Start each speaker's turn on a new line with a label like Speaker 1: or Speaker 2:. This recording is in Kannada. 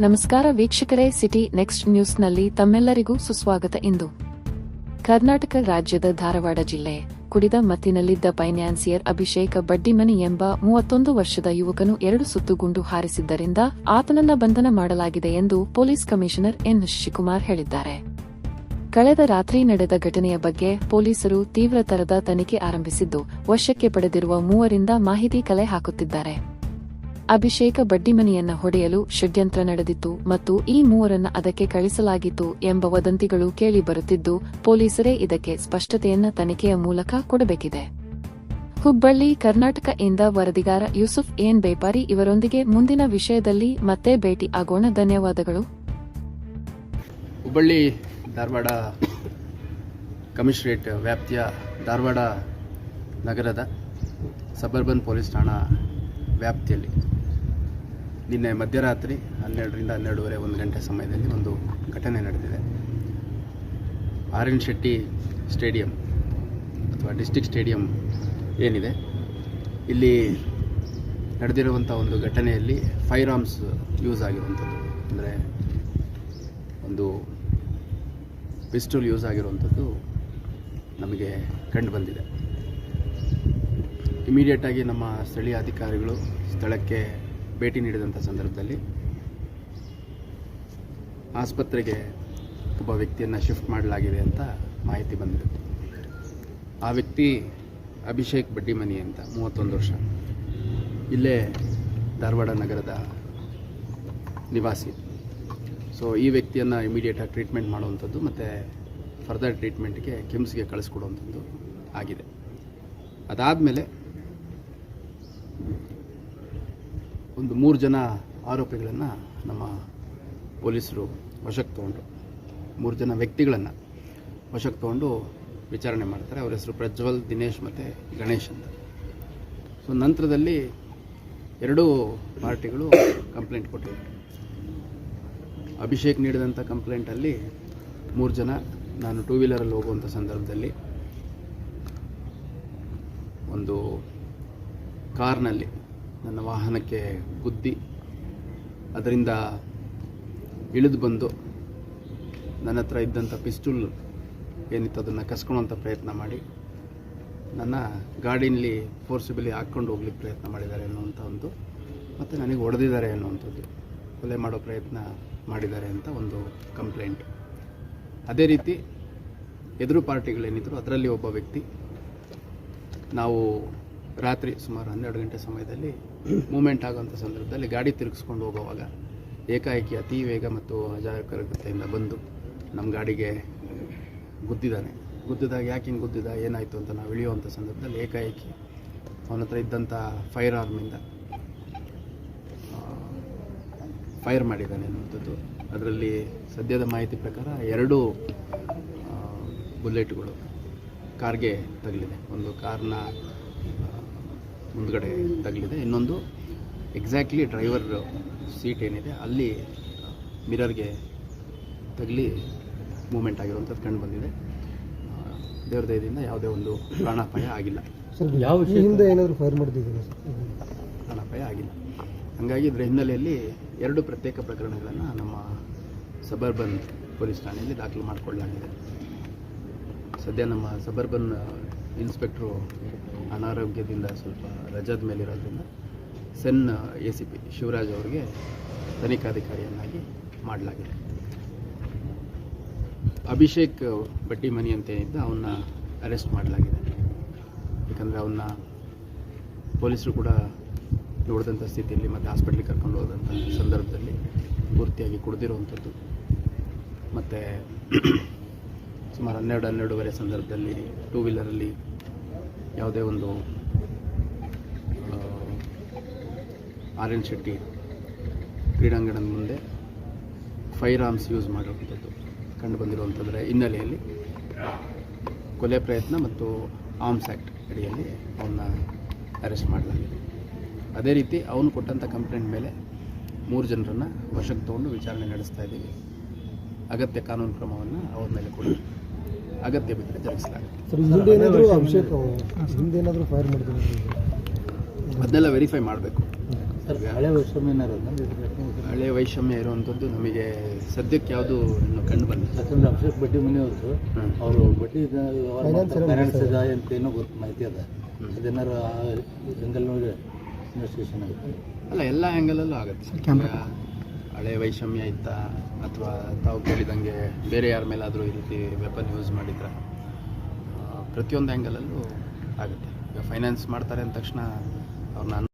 Speaker 1: ನಮಸ್ಕಾರ ವೀಕ್ಷಕರೇ, ಸಿಟಿ ನೆಕ್ಸ್ಟ್ ನ್ಯೂಸ್ನಲ್ಲಿ ತಮ್ಮೆಲ್ಲರಿಗೂ ಸುಸ್ವಾಗತ ಇಂದು. ಕರ್ನಾಟಕ ರಾಜ್ಯದ ಧಾರವಾಡ ಜಿಲ್ಲೆ ಕುಡಿದ ಮತ್ತಿನಲ್ಲಿದ್ದ ಫೈನಾನ್ಸಿಯರ್ ಅಭಿಷೇಕ ಬಡ್ಡಿಮನಿ ಎಂಬ ಮೂವತ್ತೊಂದು ವರ್ಷದ ಯುವಕನು ಎರಡು ಸುತ್ತು ಗುಂಡು ಹಾರಿಸಿದ್ದರಿಂದ ಆತನನ್ನ ಬಂಧನ ಮಾಡಲಾಗಿದೆ ಎಂದು ಪೊಲೀಸ್ ಕಮಿಷನರ್ ಎನ್ ಶಿವಕುಮಾರ್ ಹೇಳಿದ್ದಾರೆ. ಕಳೆದ ರಾತ್ರಿ ನಡೆದ ಘಟನೆಯ ಬಗ್ಗೆ ಪೊಲೀಸರು ತೀವ್ರತರದ ತನಿಖೆ ಆರಂಭಿಸಿದ್ದು, ವಶಕ್ಕೆ ಪಡೆದಿರುವ ಮೂವರಿಂದ ಮಾಹಿತಿ ಕಲೆ ಹಾಕುತ್ತಿದ್ದಾರೆ. ಅಭಿಷೇಕ ಬಡ್ಡಿಮನಿಯನ್ನ ಹೊಡೆಯಲು ಷಡ್ಯಂತ್ರ ನಡೆದಿತ್ತು ಮತ್ತು ಈ ಮೂವರನ್ನ ಅದಕ್ಕೆ ಕಳಿಸಲಾಗಿತ್ತು ಎಂಬ ವದಂತಿಗಳು ಕೇಳಿಬರುತ್ತಿದ್ದು ಪೊಲೀಸರೇ ಇದಕ್ಕೆ ಸ್ಪಷ್ಟತೆಯನ್ನ ತನಿಖೆಯ ಮೂಲಕ ಕೊಡಬೇಕಿದೆ. ಹುಬ್ಬಳ್ಳಿ ಕರ್ನಾಟಕ ಇಂದ ವರದಿಗಾರ ಯೂಸುಫ್ ಎನ್ ಬೇಪಾರಿ ಇವರೊಂದಿಗೆ ಮುಂದಿನ ವಿಷಯದಲ್ಲಿ ಮತ್ತೆ ಭೇಟಿ ಆಗೋಣ. ಧನ್ಯವಾದಗಳು.
Speaker 2: ಹುಬ್ಬಳ್ಳಿ, ಧಾರವಾಡ ಕಮಿಷನರೇಟ್ ವ್ಯಾಪ್ತಿಯ ಧಾರವಾಡ ನಗರದ ಸಬರ್ಬನ್ ಪೊಲೀಸ್ ಠಾಣಾ ವ್ಯಾಪ್ತಿಯಲ್ಲಿ ನಿನ್ನೆ ಮಧ್ಯರಾತ್ರಿ ಹನ್ನೆರಡರಿಂದ ಹನ್ನೆರಡೂವರೆ, ಒಂದು ಗಂಟೆ ಸಮಯದಲ್ಲಿ ಒಂದು ಘಟನೆ ನಡೆದಿದೆ. ಆರ್ ಎನ್ ಶೆಟ್ಟಿ ಸ್ಟೇಡಿಯಂ ಅಥವಾ ಡಿಸ್ಟಿಕ್ ಸ್ಟೇಡಿಯಂ ಏನಿದೆ, ಇಲ್ಲಿ ನಡೆದಿರುವಂಥ ಒಂದು ಘಟನೆಯಲ್ಲಿ ಫೈರ್ ಆರ್ಮ್ಸ್ ಯೂಸ್ ಆಗಿರುವಂಥದ್ದು. ಅಂದರೆ ಒಂದು ಪಿಸ್ಟಲ್ ಯೂಸ್ ಆಗಿರುವಂಥದ್ದು ನಮಗೆ ಕಂಡು ಬಂದಿದೆ. ಇಮಿಡಿಯೇಟಾಗಿ ನಮ್ಮ ಸ್ಥಳೀಯ ಅಧಿಕಾರಿಗಳು ಸ್ಥಳಕ್ಕೆ ಭೇಟಿ ನೀಡಿದಂಥ ಸಂದರ್ಭದಲ್ಲಿ ಆಸ್ಪತ್ರೆಗೆ ಒಬ್ಬ ವ್ಯಕ್ತಿಯನ್ನು ಶಿಫ್ಟ್ ಮಾಡಲಾಗಿದೆ ಅಂತ ಮಾಹಿತಿ ಬಂದಿದೆ. ಆ ವ್ಯಕ್ತಿ ಅಭಿಷೇಕ್ ಬಡ್ಡಿಮನಿ ಅಂತ, ಮೂವತ್ತೊಂದು ವರ್ಷ. ಇಲ್ಲೇ ಧಾರವಾಡ ನಗರದ ನಿವಾಸಿ. ಸೊ ಈ ವ್ಯಕ್ತಿಯನ್ನು ಇಮಿಡಿಯೇಟಾಗಿ ಟ್ರೀಟ್ಮೆಂಟ್ ಮಾಡುವಂಥದ್ದು ಮತ್ತು ಫರ್ದರ್ ಟ್ರೀಟ್ಮೆಂಟ್ಗೆ ಕಿಮ್ಸ್ಗೆ ಕಳಿಸ್ಕೊಡುವಂಥದ್ದು ಆಗಿದೆ. ಅದಾದಮೇಲೆ ಒಂದು ಮೂರು ಜನ ಆರೋಪಿಗಳನ್ನು ನಮ್ಮ ಪೊಲೀಸರು ವಶಕ್ಕೆ ತಗೊಂಡ್ರು. ಮೂರು ಜನ ವ್ಯಕ್ತಿಗಳನ್ನು ವಶಕ್ಕೆ ತಗೊಂಡು ವಿಚಾರಣೆ ಮಾಡ್ತಾರೆ. ಅವರ ಹೆಸರು ಪ್ರಜ್ವಲ್, ದಿನೇಶ್ ಮತ್ತು ಗಣೇಶ್ ಅಂತ. ಸೊ ನಂತರದಲ್ಲಿ ಎರಡೂ ಪಾರ್ಟಿಗಳು ಕಂಪ್ಲೇಂಟ್ ಕೊಟ್ಟಿದ್ದಾರೆ ಅಭಿಷೇಕ್ ನೀಡಿದಂಥ ಕಂಪ್ಲೇಂಟಲ್ಲಿ ಮೂರು ಜನ ನಾನು ಟೂ ವೀಲರಲ್ಲಿ ಹೋಗುವಂಥ ಸಂದರ್ಭದಲ್ಲಿ ಒಂದು ಕಾರ್ನಲ್ಲಿ ನನ್ನ ವಾಹನಕ್ಕೆ ಗುದ್ದಿ ಅದರಿಂದ ಇಳಿದು ಬಂದು ನನ್ನ ಹತ್ರ ಇದ್ದಂಥ ಪಿಸ್ಟುಲ್ ಏನಿತ್ತು ಅದನ್ನು ಕಸ್ಕೊಳ್ಳೋಂಥ ಪ್ರಯತ್ನ ಮಾಡಿ ನನ್ನ ಗಾಡಿನಲ್ಲಿ ಫೋರ್ಸಿಬಲಿ ಹಾಕ್ಕೊಂಡು ಹೋಗ್ಲಿಕ್ಕೆ ಪ್ರಯತ್ನ ಮಾಡಿದ್ದಾರೆ ಅನ್ನುವಂಥ ಒಂದು ಮತ್ತು ನನಗೆ ಹೊಡೆದಿದ್ದಾರೆ ಅನ್ನುವಂಥದ್ದು, ಕೊಲೆ ಮಾಡೋ ಪ್ರಯತ್ನ ಮಾಡಿದ್ದಾರೆ ಅಂತ ಒಂದು ಕಂಪ್ಲೇಂಟ್. ಅದೇ ರೀತಿ ಎದುರು ಪಾರ್ಟಿಗಳೇನಿದ್ರು ಅದರಲ್ಲಿ ಒಬ್ಬ ವ್ಯಕ್ತಿ ನಾವು ರಾತ್ರಿ ಸುಮಾರು ಹನ್ನೆರಡು ಗಂಟೆ ಸಮಯದಲ್ಲಿ ಮೂಮೆಂಟ್ ಆಗುವಂಥ ಸಂದರ್ಭದಲ್ಲಿ ಗಾಡಿ ತಿರುಗಿಸ್ಕೊಂಡು ಹೋಗುವಾಗ ಏಕಾಏಕಿ ಅತಿ ವೇಗ ಮತ್ತು ಅಜಾಗರೂಕತೆಯಿಂದ ಬಂದು ನಮ್ಮ ಗಾಡಿಗೆ ಗುದ್ದಿದ್ದಾನೆ. ಗುದ್ದಿದಾಗ ಯಾಕೆ ಹಿಂಗೆ ಗುದ್ದಿದ, ಏನಾಯಿತು ಅಂತ ನಾವು ಇಳಿಯುವಂಥ ಸಂದರ್ಭದಲ್ಲಿ ಏಕಾಏಕಿ ಅವನ ಹತ್ರ ಇದ್ದಂಥ ಫೈರ್ ಆರ್ಮಿಂದ ಫೈರ್ ಮಾಡಿದ್ದಾನೆ ಅನ್ನುವಂಥದ್ದು. ಅದರಲ್ಲಿ ಸದ್ಯದ ಮಾಹಿತಿ ಪ್ರಕಾರ ಎರಡು ಬುಲೆಟ್ಗಳು ಕಾರ್ಗೆ ತಗಲಿದೆ. ಒಂದು ಕಾರ್ನ ಮುಂದ್ಗಡೆ ತಗಲಿದೆ. ಇನ್ನೊಂದು ಎಕ್ಸಾಕ್ಟ್ಲಿ ಡ್ರೈವರ್ ಸೀಟ್ ಏನಿದೆ ಅಲ್ಲಿ ಮಿರರ್ಗೆ ತಗಲಿ ಮೂಮೆಂಟ್ ಆಗಿರುವಂಥದ್ದು ಕಂಡು ಬಂದಿದೆ. ದೇವ್ರ ದಯದಿಂದ ಯಾವುದೇ ಒಂದು ಪ್ರಾಣಾಪಾಯ ಆಗಿಲ್ಲ.
Speaker 3: ಸರ್ ಯಾವ ಹಿಂದೆ ಏನಾದರೂ ಫೈರ್ ಮಾಡ್ತಿದ್ದೀರಾ ಸರ್?
Speaker 2: ಪ್ರಾಣಾಪಾಯ ಆಗಿಲ್ಲ. ಹಾಗಾಗಿ ಇದರ ಹಿನ್ನೆಲೆಯಲ್ಲಿ ಎರಡು ಪ್ರತ್ಯೇಕ ಪ್ರಕರಣಗಳನ್ನು ನಮ್ಮ ಸಬರ್ಬನ್ ಪೊಲೀಸ್ ಠಾಣೆಯಲ್ಲಿ ದಾಖಲು ಮಾಡಿಕೊಳ್ಳಲಾಗಿದೆ. ಸದ್ಯ ನಮ್ಮ ಸಬರ್ಬನ್ ಇನ್ಸ್ಪೆಕ್ಟ್ರು ಅನಾರೋಗ್ಯದಿಂದ ಸ್ವಲ್ಪ ರಜಾದ ಮೇಲಿರೋದ್ರಿಂದ CEN A C P, Shivaraj ಅವರಿಗೆ ತನಿಖಾಧಿಕಾರಿಯನ್ನಾಗಿ ಮಾಡಲಾಗಿದೆ. ಅಭಿಷೇಕ್ ಬಡ್ಡಿ ಮನಿ ಅಂತ ಏನಿದ್ದ ಅವನ್ನ ಅರೆಸ್ಟ್ ಮಾಡಲಾಗಿದೆ. ಯಾಕಂದರೆ ಅವನ್ನ ಪೊಲೀಸರು ಕೂಡ ನೋಡಿದಂಥ ಸ್ಥಿತಿಯಲ್ಲಿ ಮತ್ತು ಹಾಸ್ಪಿಟ್ಲಿಗೆ ಕರ್ಕೊಂಡು ಹೋದಂಥ ಸಂದರ್ಭದಲ್ಲಿ ಪೂರ್ತಿಯಾಗಿ ಕುಡಿದಿರುವಂಥದ್ದು. ಮತ್ತು ಸುಮಾರು ಹನ್ನೆರಡು, ಹನ್ನೆರಡೂವರೆ ಸಂದರ್ಭದಲ್ಲಿ ಟೂ ವೀಲರಲ್ಲಿ ಯಾವುದೇ ಒಂದು ಆರ್ ಎನ್ ಶೆಟ್ಟಿ ಕ್ರೀಡಾಂಗಣದ ಮುಂದೆ ಫೈರ್ ಆರ್ಮ್ಸ್ ಯೂಸ್ ಮಾಡಿರುವಂಥದ್ದು, ಕಂಡು ಬಂದಿರುವಂಥದ್ರ ಹಿನ್ನೆಲೆಯಲ್ಲಿ ಕೊಲೆ ಪ್ರಯತ್ನ ಮತ್ತು ಆರ್ಮ್ಸ್ ಆ್ಯಕ್ಟ್ ಅಡಿಯಲ್ಲಿ ಅವನ್ನ ಅರೆಸ್ಟ್ ಮಾಡಲಾಗಿದೆ. ಅದೇ ರೀತಿ ಅವನು ಕೊಟ್ಟಂಥ ಕಂಪ್ಲೇಂಟ್ ಮೇಲೆ ಮೂರು ಜನರನ್ನು ವಶಕ್ಕೆ ತಗೊಂಡು ವಿಚಾರಣೆ ನಡೆಸ್ತಾ ಇದ್ದೀವಿ. ಅಗತ್ಯ ಕಾನೂನು ಕ್ರಮವನ್ನು ಅವ್ರ ಮೇಲೆ ಕೂಡ ಅಗತ್ಯ ಬಿದ್ದರೆ ಜರುಗಿಸಲಾಗುತ್ತೆ
Speaker 3: ಸರ್ ಹಿಂದೆ ಏನಾದರೂ ಅಭಿಷೇಕ್ ಹಿಂದೆ ಏನಾದರೂ ಫೈರ್ ಮಾಡಿದ್ದೀರಾ
Speaker 2: ಅದನ್ನೆಲ್ಲ ವೆರಿಫೈ ಮಾಡಬೇಕು.
Speaker 4: ಸರ್ ಹಳೆ ಏನಾರು
Speaker 2: ಹಳೆ ವೈಷಮ್ಯ ಇರುವಂಥದ್ದು ನಮಗೆ ಸದ್ಯಕ್ಕೆ ಯಾವುದು ಕಂಡು ಬಂದಿಲ್ಲ.
Speaker 4: ಯಾಕಂದ್ರೆ ಅಭಿಷೇಕ್ ಬಡ್ಡಿ
Speaker 2: ಮನೆಯವರು.
Speaker 4: ಅವರು ಬಡ್ಡಿ
Speaker 3: ಮಾಡ್ತಾರೆ.
Speaker 4: ಅಂತ ಏನೋ ಗೊತ್ತು ಮಾಹಿತಿ ಅದ. ಅದೇನಾರು ಜಂಗಲ್ನೊಳಗೆ ಇನ್ವೆಸ್ಟಿಗೇಷನ್ ಆಗುತ್ತೆ
Speaker 2: ಅಲ್ಲ. ಎಲ್ಲ ಆ್ಯಂಗಲಲ್ಲೂ ಆಗುತ್ತೆ. ಹಳೆ ವೈಷಮ್ಯ ಇತ್ತ ಅಥವಾ ತಾವು ಕೇಳಿದಂಗೆ ಬೇರೆ ಯಾರ ಮೇಲಾದರೂ ಈ ರೀತಿ ವೆಪನ್ ಯೂಸ್ ಮಾಡಿದ್ರೆ ಪ್ರತಿಯೊಂದು ಆ್ಯಂಗಲಲ್ಲೂ ಆಗುತ್ತೆ. ಈಗ ಫೈನಾನ್ಸ್ ಮಾಡ್ತಾರೆ ಅಂದ ತಕ್ಷಣ ಅವ್ರನ್ನ